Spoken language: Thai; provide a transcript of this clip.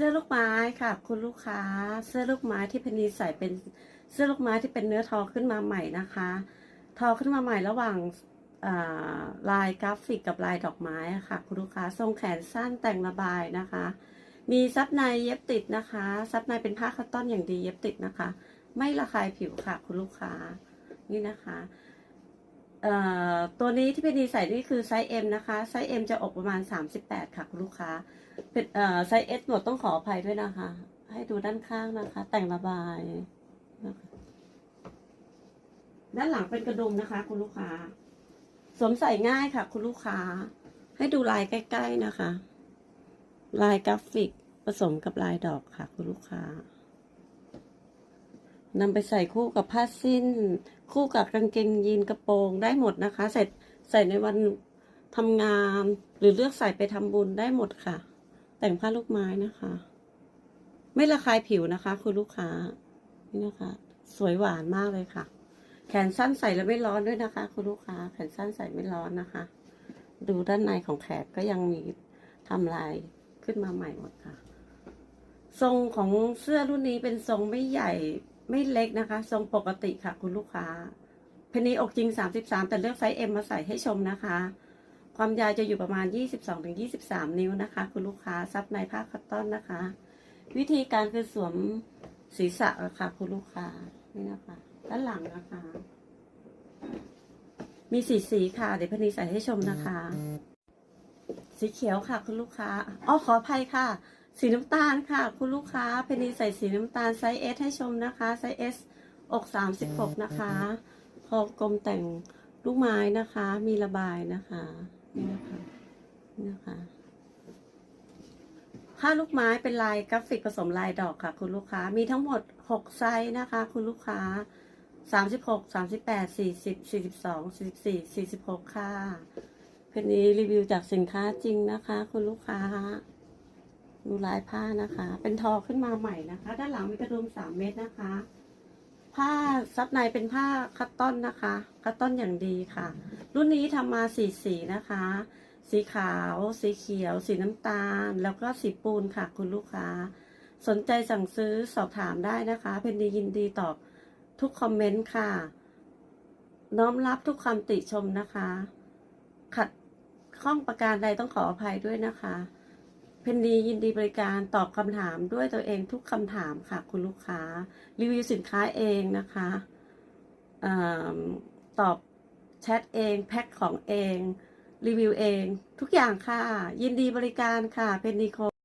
สื้อลูกไม้ค่ะ คุณลูกค้า เสื้อลูกไม้ที่เพนนีใส่เป็นเสื้อลูกไม้ที่เป็นเนื้อทอขึ้นมาใหม่นะคะ ทอขึ้นมาใหม่ระหว่างลายกราฟิกกับลายดอกไม้ค่ะ คุณลูกค้าทรงแขนสั้นแต่งระบายนะคะ มีซับในเย็บติดนะคะซับในเป็นผ้าคัตตอนอย่างดีเย็บติดนะคะ ไม่ระคายผิวค่ะ คุณลูกค้านี่นะคะ ตัวนี้ที่เพนนีใส่นี่คือไซส์ M นะคะ ไซส์ M จะอกประมาณ 38 ค่ะคุณลูกค้า เป็นไซส์เอสหนวดต้องขออภัยด้วยนะคะ ให้ดูด้านข้างนะคะ แต่งระบายนะคะด้านหลังเป็นกระดุมนะคะ คุณลูกค้า สวมใส่ง่ายค่ะ คุณลูกค้า ให้ดูลายใกล้ ๆนะคะ ลายกราฟิกผสมกับลายดอกค่ะ คุณลูกค้า นำไปใส่คู่กับผ้าสิ้น คู่กับกางเกงยีนกระโปรงได้หมดนะคะ ใส่ใส่ในวันทำงาน หรือเลือกใส่ไปทำบุญได้หมดค่ะ แต่งผ้าลูกไม้นะคะ ไม่ระคายผิวนะคะคุณลูกค้านี่นะคะ สวยหวานมากเลยค่ะ แขนสั้นใส่แล้วไม่ร้อนด้วยนะคะ คุณลูกค้า แขนสั้นใส่ไม่ร้อนนะคะ ดูด้านในของแขนก็ยังมีทำลายขึ้นมาใหม่หมดค่ะ ทรงของเสื้อรุ่นนี้เป็นทรงไม่ใหญ่ ไม่เล็กนะคะ ทรงปกติค่ะ คุณลูกค้าเพนนีอกจริง 33 แต่เลือกไซส์ M มาใส่ให้ชมนะคะ ความยาวจะอยู่ประมาณ 22-23 นิ้วนะคะ คุณลูกค้าซับในผ้าคัตตอนนะคะ วิธีการคือสวมศีรษะอะค่ะ คุณลูกค้านี่นะคะด้านหลังนะคะ มีสีสีค่ะ เดี๋ยวพนีใส่ให้ชมนะคะ สีเขียวค่ะ คุณลูกค้าอ๋อขออภัยค่ะ สีน้ำตาลค่ะ คุณลูกค้าเพนีใส่สีน้ำตาลไซส์เอสให้ชมนะคะไซส์เอสอกสามสิบหกนะคะคอกลมแต่งลูกไม้นะคะ มีระบายนะคะนี่นะคะนี่นะคะผ้าลูกไม้เป็นลายกราฟิกผสมลายดอกค่ะ คุณลูกค้ามีทั้งหมดหกไซส์นะคะ คุณลูกค้าสามสิบหกสามสิบแปดสี่สิบสี่สิบสองสี่สิบสี่สี่สิบหกค่ะเพนนีรีวิวจากสินค้าจริงนะคะ คุณลูกค้า ดูลายผ้านะคะ เป็นทอขึ้นมาใหม่นะคะ ด้านหลังมีกระดุมสามเม็ดนะคะ ผ้าซับในเป็นผ้าคัตตอนนะคะคัตตอนอย่างดีค่ะ รุ่นนี้ทำมาสีสีนะคะ สีขาว สีเขียว สีน้ำตาล แล้วก็สีปูนค่ะ คุณลูกค้า สนใจสั่งซื้อสอบถามได้นะคะ เพนดียินดีตอบทุกคอมเมนต์ค่ะ น้อมรับทุกคำติชมนะคะ ขัดข้องประการใดต้องขออภัยด้วยนะคะ เพนดียินดีบริการตอบคำถามด้วยตัวเองทุกคำถามค่ะ คุณลูกค้า รีวิวสินค้าเองนะคะอตอบแชทเอง แพ็คของเอง รีวิวเอง ทุกอย่างค่ะ ยินดีบริการค่ะเพนดีโค